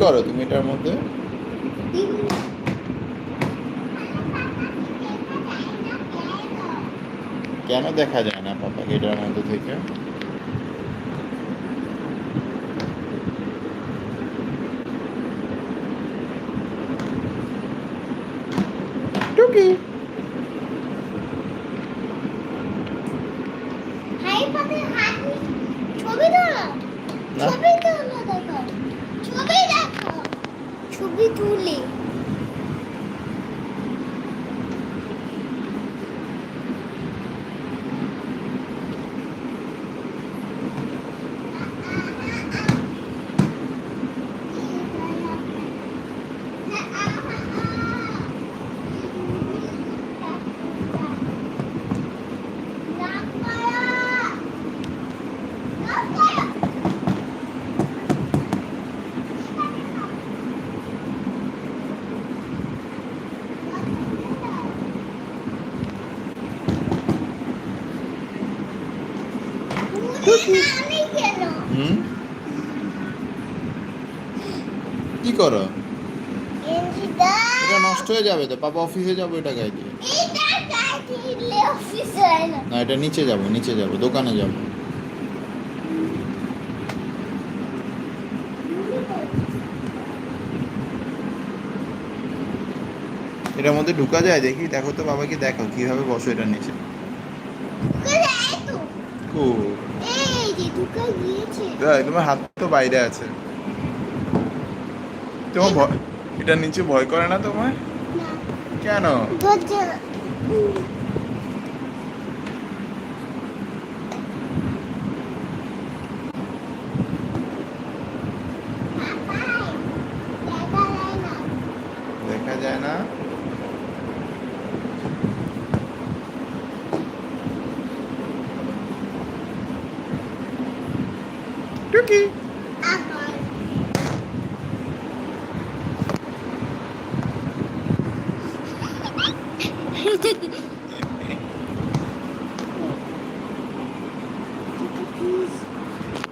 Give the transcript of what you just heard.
করো তুমি এটার মধ্যে? কেন দেখা যায় না পাপাকে এটার মধ্যে থেকে? টুকি। ছবি তোলো না। ছবি তোলো দেখো ছবি দেখো ছবি তুলি। হুম? কি করো? এটা নষ্ট হয়ে যাবে তো পাপা অফিসে যাব এটা গায়ে দিয়ে। না এটা নিচে যাব নিচে যাব দোকানে যাব। এটার মধ্যে ঢুকা যায় দেখি দেখো তো বাবাকে দেখো কীভাবে বসো এটা নিচে। কোথায় তোমার হাত তো বাইরে আছে। তোমার ভয় এটা নিচে ভয় করে না তোমার কেন? দেখা যায় না। turkey. Uh-huh. Take a.